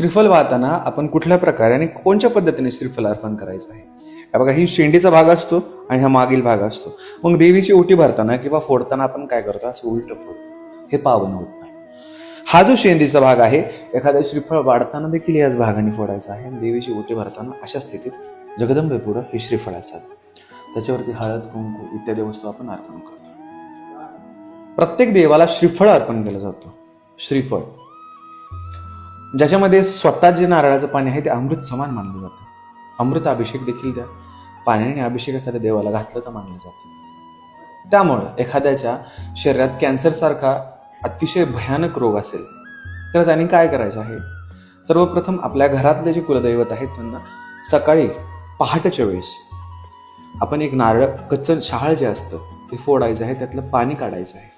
श्रीफल वाहताना आपण कुठल्या प्रकारे आणि कोणत्या पद्धतीने श्रीफल अर्पण करायचं आहे? बघा ही शेंडीचा भाग असतो आणि हा मागील भाग असतो. मग देवीची ओटी भरताना किंवा फोडताना आपण काय करतो? असं उलट फोडतो. हे पावन होत नाही हा जो शेंडीचा भाग आहे एखाद्या श्रीफळ वाढताना देखील याच भागाने फोडायचा आहे आणि देवीची ओटी भरताना अशा स्थितीत जगदंबेपुरं हे श्रीफळ असावं. त्याच्यावरती हळद कुंकू इत्यादी वस्तू आपण अर्पण करतो. प्रत्येक देवाला श्रीफळ अर्पण केलं जातो. श्रीफळ. ज्याच्यामध्ये स्वतः जे नारळाचं पाणी आहे ते अमृत समान मानलं जातं. अमृत अभिषेक देखील त्या पाण्याने अभिषेक एखाद्या देवाला घातलं तर मानलं जातं. त्यामुळं एखाद्याच्या शरीरात कॅन्सरसारखा अतिशय भयानक रोग असेल तर त्यांनी काय करायचं आहे? सर्वप्रथम आपल्या घरातले जे कुलदैवत आहेत त्यांना सकाळी पहाटेच्या वेळेस आपण एक नारळ कच्चं शहाळ जे असतं ते फोडायचं आहे त्यातलं पाणी काढायचं आहे.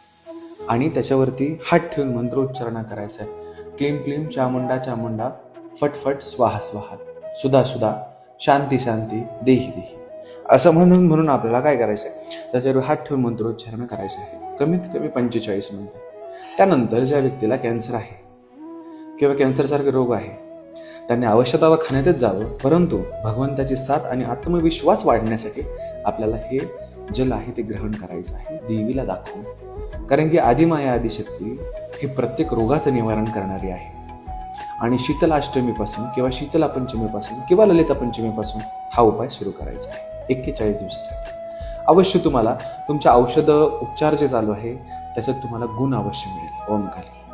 आणि त्याच्यावरती हात ठेवून मंत्रोच्चारणा करायचं आहे. क्लीम क्लीम चामुंडा चामुंडा फटफट स्वाहा स्वाहा. सुधा सुधा शांती शांती देही देही. असं म्हणून म्हणून आपल्याला काय करायचं आहे त्याच्यावर हात ठेवून मंत्रोच्चारण करायचं आहे. कमीत कमी पंचेचाळीस मिनिटं. त्यानंतर ज्या व्यक्तीला कॅन्सर आहे किंवा कॅन्सरसारखे रोग आहे त्यांनी अवश्य दवाखान्यातच जावं परंतु भगवंताची साथ आणि आत्मविश्वास वाढण्यासाठी आपल्याला हे जल आहे ते ग्रहण करायचं आहे देवीला दाखवून. कारण की आदिमाया आदिशक्ती हे प्रत्येक रोगाचं निवारण करणारी आहे. आणि शीतलाष्टमीपासून किंवा शीतला पंचमीपासून किंवा ललिता पंचमीपासून हा उपाय सुरू करायचा आहे. एक्केचाळीस दिवसासाठी. अवश्य तुम्हाला तुमच्या औषध उपचार जे चालू आहे त्याच्यात तुम्हाला गुण अवश्य मिळेल. ओमकाली